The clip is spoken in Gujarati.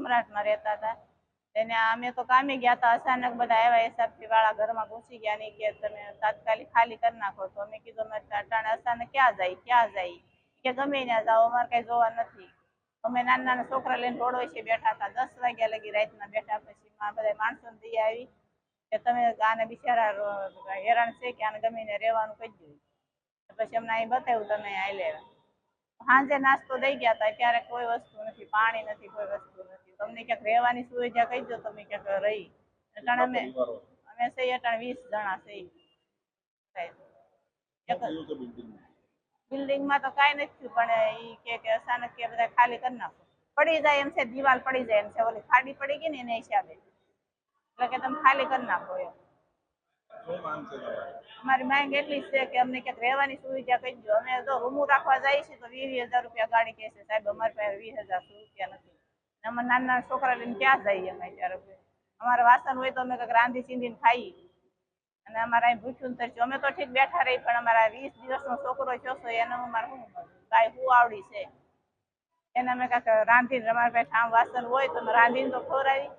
સમ્રાટમાં રહેતા હતા. એને અમે તો કામે ગયા હતા, અચાનક બધા આવ્યા એસઆરપી વાળા ઘરમાં ઘૂસી ગયા ને કે તમે તાત્કાલિક ખાલી કરી નાખો. તો અમે કીધું અટાણે અચાનક ક્યાં જાય ક્યાં જાય? કે ગમે ત્યાં જાઓ, અમારે કઈ જોવા નથી. અમે નાના નાના છોકરા લઈને રોડ વચ્ચે બેઠા હતા. દસ વાગ્યા લગી રાતના બેઠા પછી બધા માણસો દઈ આવી કે તમે આને બિચારા હેરાન છે કે આને ગમે ને રહેવાનું કહી દો. પછી અમને અહીં બતાવ્યું, તમે અહીં લેવા સાંજે નાસ્તો દઈ ગયા હતા. ક્યારેક કોઈ વસ્તુ નથી, પાણી નથી, કોઈ વસ્તુ નથી. તમને ક્યાંક રહેવાની સુવિધા કહી દો તમે ક્યાંક રહી. અટાણે અમે અમે સહી અટાણે વીસ જણા સહી બિલ્ડિંગમાં? તો કાંઈ નથી પણ ઈ કે કે અચાનક કે બધા ખાલી કરી નાખો. પડી જાય એમ છે દિવાલ પડી જાય એમ છે ઓલી ખાડી પડી ગઈ ને એના હિસાબે. એટલે કે તમે ખાલી કરી નાખો એમ. અમારી માંગ એટલી છે કે અમને ક્યાંક રહેવાની સુવિધા કહી દો. અમે જો રૂમું રાખવા જઈએ છીએ તો વીસ હજાર રૂપિયા ગાડી કહેશે. સાહેબ અમારી પાસે વીસ હજાર રૂપિયા નથી. અમે નાના નાના છોકરા લઈને ક્યાં જઈએ અમે ત્યારે અમારે વાસણ હોય તો અમે કંઈક રાંધી ચીંધીને ખાઈએ અને અમારે અહીં ભૂખ્યું તરસ્યું. અમે તો ઠીક બેઠા રહી, પણ અમારા વીસ દિવસનો છોકરો થયો છે, એને અમારે શું કાંઈ શું આવડી છે? એને અમે કાંઈક રાંધીને અમારે પાસે ઠામ વાસણ હોય તો અમે રાંધીને તો ખવડાવી.